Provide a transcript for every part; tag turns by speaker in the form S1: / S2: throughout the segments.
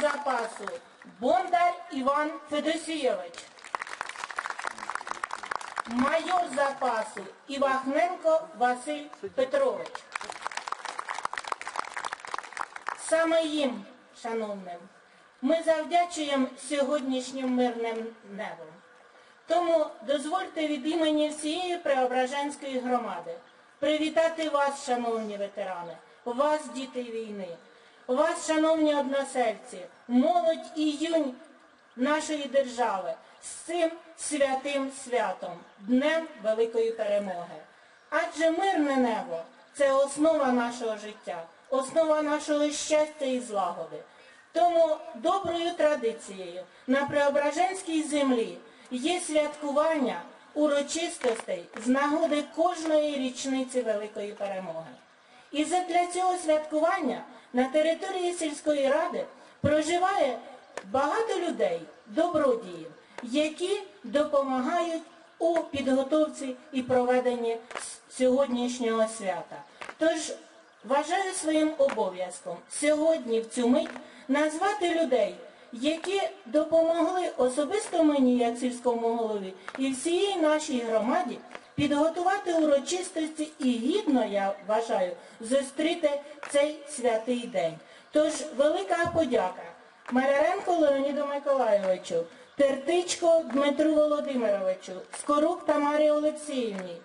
S1: запасу Бондар Іван Федосійович. Майор запасу Івахненко Василь Петрович. Саме їм, шановним, ми завдячуємо сьогоднішнім мирним небом. Тому дозвольте від імені всієї Преображенської громади привітати вас, шановні ветерани, вас, діти війни, вас, шановні односельці, молодь і юнь нашої держави з цим святим святом, Днем Великої Перемоги. Адже мирне небо це основа нашого життя, основа нашого щастя і злагоди. Тому доброю традицією на Преображенській землі є святкування урочистостей з нагоди кожної річниці Великої Перемоги. І задля цього святкування на території сільської ради проживає багато людей, добродіїв, які допомагають у підготовці і проведенні сьогоднішнього свята. Тож вважаю своїм обов'язком сьогодні в цю мить назвати людей, які допомогли особисто мені, як сільському голові, і всієї нашій громаді підготувати урочистості і гідно, я вважаю, зустріти цей святий день. Тож велика подяка Маряренко Леоніду Миколайовичу, Тертичко Дмитру Володимировичу, Скорук Тамарі Олексіївні,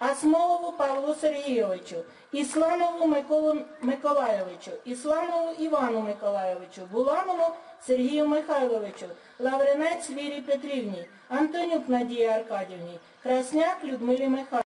S1: Асмолову Павлу Сергійовичу, Ісламову Миколу Миколайовичу, Ісламову Івану Миколайовичу, Буланову Сергію Михайловичу, Лавринець Вірі Петрівні, Антонюк Надії Аркадівні, Красняк Людмилі Михайлівні.